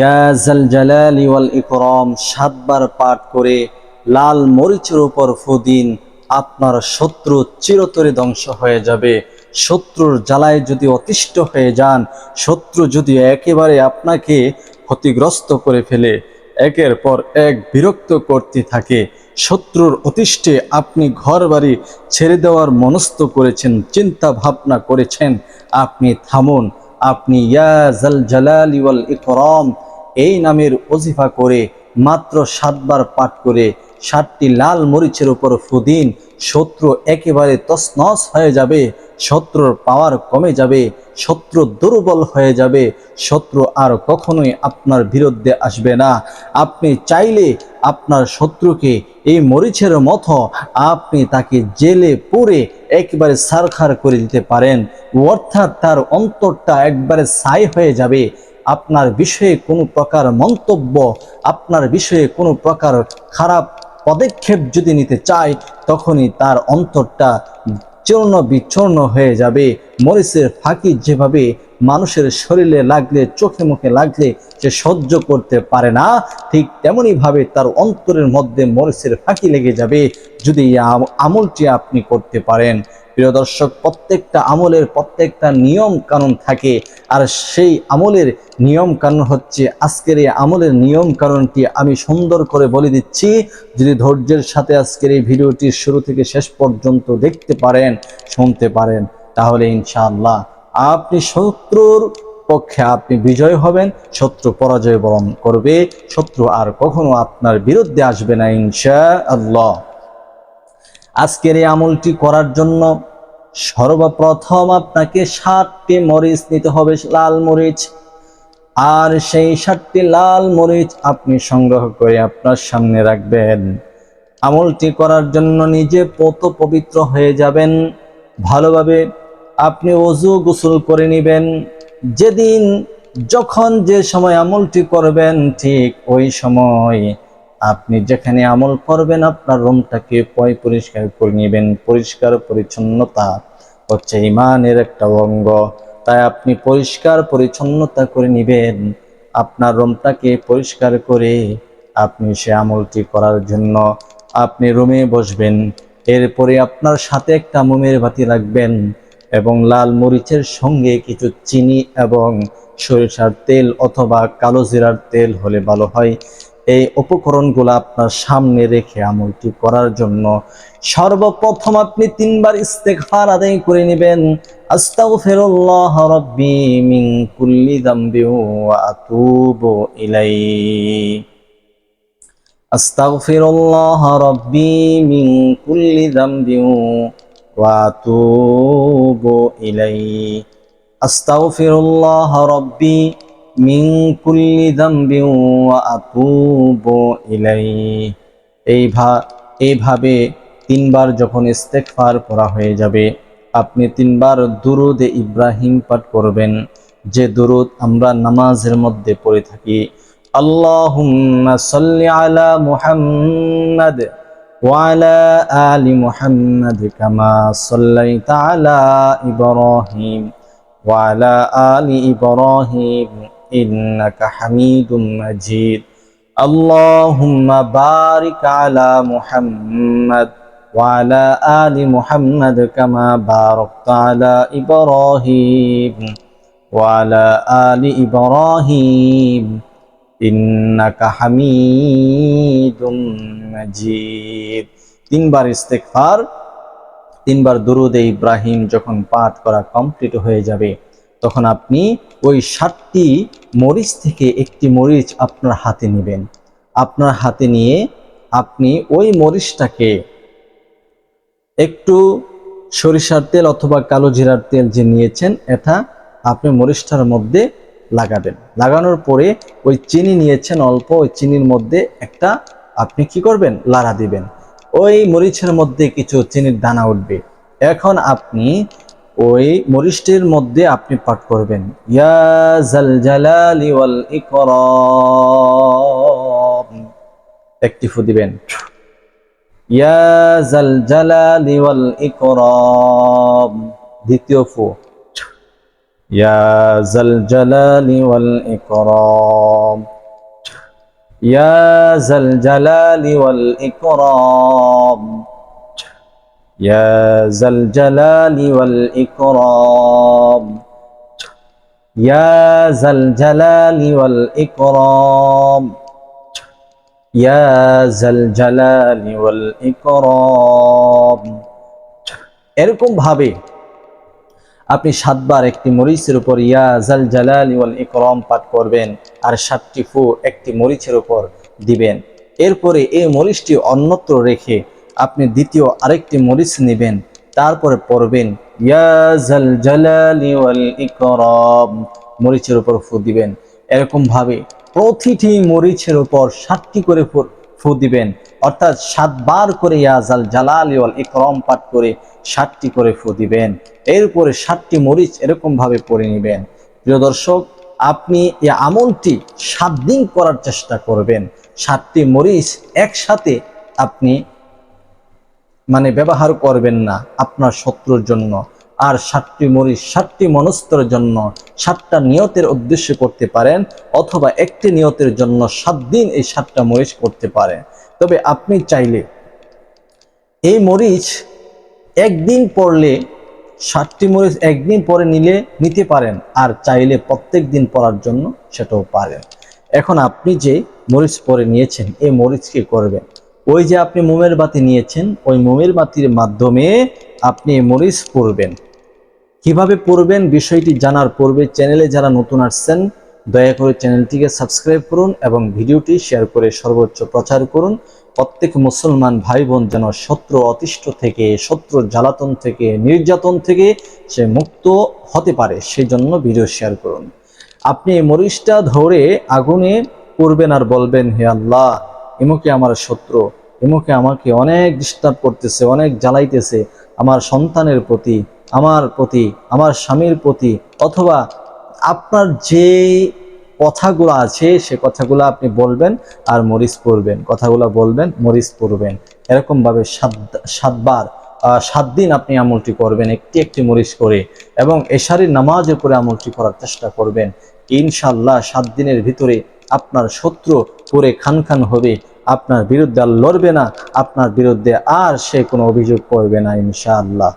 জালালি ওয়াল ইকরাম, সাতবার পাঠ করে লাল মরিচের উপর ফুদিন আপনার শত্রু চিরতরে ধ্বংস হয়ে যাবে। শত্রুর জ্বালায় যদি অতিষ্ঠ হয়ে যান, শত্রু যদি একেবারে আপনাকে ক্ষতিগ্রস্ত করে ফেলে, একের পর এক বিরক্ত করতে থাকে। শত্রুর অতিষ্ঠে আপনি ঘর বাড়ি ছেড়ে দেওয়ার মনস্থ করেছেন, চিন্তা ভাবনা করেছেন, আপনি থামুন। আপনি ইয়াজাল জালালি ওয়াল ইকরাম এই নামের অজিফা করে মাত্র সাতবার পাঠ করে সাতটি লাল মরিচের উপর ফুদিন, শত্রু একেবারে তসনস হয়ে যাবে। শত্রুর পাওয়ার কমে যাবে, শত্রু দুর্বল হয়ে যাবে, শত্রু আর কখনোই আপনার বিরুদ্ধে আসবে না। আপনি চাইলে আপনার শত্রুকে এই মরিচের মতো আপনি তাকে জেলে পুরে একবারে সারখার করে দিতে পারেন। অর্থাৎ তার অন্তরটা একবারে ছাই হয়ে যাবে। আপনার বিষয়ে কোনো প্রকার মন্তব্য, আপনার বিষয়ে কোনো প্রকার খারাপ পদক্ষেপ যদি নিতে চায়, তখনই তার অন্তরটা চূর্ণ বিচূর্ণ হয়ে যাবে। মরিচের ফাঁকি যেভাবে মানুষের শরীরে লাগলে, চোখে মুখে লাগলে সে সহ্য করতে পারে না, ঠিক তেমনইভাবে তার অন্তরের মধ্যে মরিচের ফাঁকি লেগে যাবে, যদি আমলটি আপনি করতে পারেন। প্রিয় দর্শক, প্রত্যেকটা আমলের প্রত্যেকটা নিয়ম কানুন থাকে, আর সেই আমলের নিয়ম কানুন হচ্ছে, আজকের এই আমলের নিয়ম কানুনটি আমি সুন্দর করে বলে দিচ্ছি। যদি ধৈর্যের সাথে আজকের এই ভিডিওটি শুরু থেকে শেষ পর্যন্ত দেখতে পারেন, শুনতে পারেন, তাহলে ইনশাআল্লাহ আপনি শত্রুর পক্ষে আপনি বিজয় হবেন, শত্রু পরাজয় বরণ করবে, শত্রু আর কখনো আপনার বিরুদ্ধে আসবে না ইনশা আল্লাহ আজকের এই আমলটি করার জন্য সর্বপ্রথম আপনাকে সাতটি মরিচ নিতে হবে লাল মরিচ। আর সেই সাতটি লাল মরিচ আপনি সংগ্রহ করে আপনার সামনে রাখবেন। আমলটি করার জন্য নিজে পত পবিত্র হয়ে যাবেন। ভালোভাবে আপনি অজু গোসল করে নেবেন। যেদিন যখন যে সময় আমলটি করবেন ঠিক ওই সময় আপনি যেখানে আমল করবেন, আপনার রুমটাকে পয় পরিষ্কার করে নেবেন। পরিষ্কার পরিচ্ছন্নতা হচ্ছে ইমানের একটা অঙ্গ। তাই আপনি পরিষ্কার পরিচ্ছন্নতা করে নেবেন। আপনার রুমটাকে পরিষ্কার করে আপনি সে আমলটি করার জন্য আপনি রুমে বসবেন। এরপরে আপনার সাথে একটা মোমের বাতি রাখবেন এবং লাল মরিচের সঙ্গে কিছু চিনি এবং সরিষার তেল অথবা কালো জিরার তেল হলে ভালো হয়। এই উপকরণগুলো আপনার সামনে রেখে আমলটি করার জন্য সর্বপ্রথম আপনি তিনবার ইস্তেগফার আদায় করে নেবেন। আস্তাগফিরুল্লাহ রাব্বি মিন কুল্লি যামবি ওয়া আতুবু ইলাইহি। আস্তাগফিরুল্লাহ রাব্বি মিন কুল্লি যামবি ওয়া আতুবু ইলাইহি। আস্তাগফিরুল্লাহ রাব্বি মিন কুল্লি যামবি ওয়া আতুবু ইলাইহি এইভা এইভাবে তিনবার যখন ইস্তেগফার পড়া হয়ে যাবে আপনি তিনবার দুরুদ ইব্রাহিম পাঠ করবেন যে দুরুদ আমরা নামাজের মধ্যে পড়ে থাকি আল্লাহুম্মা সাল্লি আলা মুহাম্মাদ وعلى آل محمد كما صليت على إبراهيم وعلى آل إبراهيم إنك حميد مجيد اللهم بارك على محمد وعلى آل محمد كما باركت على إبراهيم وعلى آل إبراهيم إنك حميد مجيد তিনবার ইস্তেগফার তিনবার দুরুদে ইব্রাহিম যখন পাঠ করা কমপ্লিট হয়ে যাবে তখন আপনি ওই সাতটি মরিচ থেকে একটি মরিচ আপনার হাতে নেবেন। আপনার হাতে নিয়ে আপনি ওই মরিচটাকে একটু সরিষার তেল অথবা কালো জিরার তেল যে নিয়েছেন, এটা আপনি মরিচটার মধ্যে লাগাবেন। লাগানোর পরে ওই চিনি নিয়েছেন অল্প, ওই চিনির মধ্যে একটা আপনি কি করবেন? লাড়া দিবেন। ওই মরিচের মধ্যে কিছু চিনির দানা উঠবে। এখন আপনি ওই মরিষ্টের মধ্যে আপনি পাঠ করবেন। ইয়া জাল জালালি ওয়াল ইকরাম। একটি ফু দিবেন। ইয়া জাল জালালি ওয়াল ইকরাম। দ্বিতীয় ফু। ইয়া জাল জালালি ওয়াল ইকরাম। ইয়া জাল জালালি ওয়াল ইকরাম। يا ذا الجلال والإكرام يا ذا الجلال والإكرام يا ذا الجلال والإكرام এরকম ভাবে আপনি সাতবার একটি মরিচের উপর ইয়া জাল জালাল ওয়াল ইকরম পাঠ করবেন আর সাতটি ফু একটি মরিচের উপর দিবেন এরপরে এই মরিচটি অন্যত্র রেখে আপনি দ্বিতীয় আরেকটি মরিচ নেবেন, তারপরে পড়বেন মরিচের উপর ফু দিবেন। এরকম ভাবে প্রতিটি মরিচের উপর সাতটি করে ফু- দিবেন। অর্থাৎ সাতবার করে ইয়াজাল জালাল ওয়াল ইকরম পাঠ করে সাতটি করে ফু দিবেন। এরপরে সাতটি মরিচ এরকম ভাবে পড়ে নেবেন। প্রিয় দর্শক, আপনি এই আমলটি সাত দিন করার চেষ্টা করবেন। সাতটি মরিচ একসাথে আপনি মানে ব্যবহার করবেন না আপনার শত্রুর জন্য। আর সাতটি মরিচ সাতটি মনস্তরের জন্য সাতটা নিয়তের উদ্দেশ্যে করতে পারেন, অথবা একটি নিয়তের জন্য সাত দিন এই সাতটা মরিচ করতে পারেন। তবে আপনি চাইলে এই মরিচ একদিন পড়লে, সাতটি মরিচ একদিন পরে নিলে, নিতে পারেন, আর চাইলে প্রত্যেক দিন পড়ার জন্য সেটাও পারেন। এখন আপনি যে মরিচ পরে নিয়েছেন, এই মরিচ কি করবেন। ওই যে আপনি মোমের বাতি নিয়েছেন, ওই মোমের বাতির মাধ্যমে আপনি মরিচ পড়বেন। কীভাবে পড়বেন বিষয়টি জানার পূর্বে চ্যানেলে যারা নতুন আসছেন, দয়া করে চ্যানেলটিকে সাবস্ক্রাইব করুন এবং ভিডিওটি শেয়ার করে সর্বোচ্চ প্রচার করুন। প্রত্যেক মুসলমান ভাই বোন যেন শত্রু অতিষ্ঠ থেকে শত্রুর জ্বালাতন থেকে, নির্যাতন থেকে সে মুক্ত হতে পারে সেই জন্য ভিডিও শেয়ার করুন। আপনি মরিচটা ধরে আগুনে করবেন আর বলবেন, হে আল্লাহ এমুকে আমার শত্রু এমুকে আমাকে অনেক ডিস্টার্ব করতেছে অনেক জ্বালাইতেছে আমার সন্তানের প্রতি, আমার প্রতি, আমার স্বামীর প্রতি, অথবা আপনার যে কথাগুলো আছে সে কথাগুলো আপনি বলবেন আর মরিচ পড়বেন, কথাগুলো বলবেন, মরিচ পড়বেন। এরকমভাবে সাত, সাতবার সাত দিন আপনি আমলটি করবেন, একটি একটি মরিচ করে এবং এশারির নামাজের করে আমলটি করার চেষ্টা করবেন। ইনশাল্লাহ সাত দিনের ভিতরে আপনার শত্রু করে খান খান হবে, আপনার বিরুদ্ধে আর লড়বে না, আপনার বিরুদ্ধে আর সে কোনো অভিযোগ করবে না, ইনশাআল্লাহ।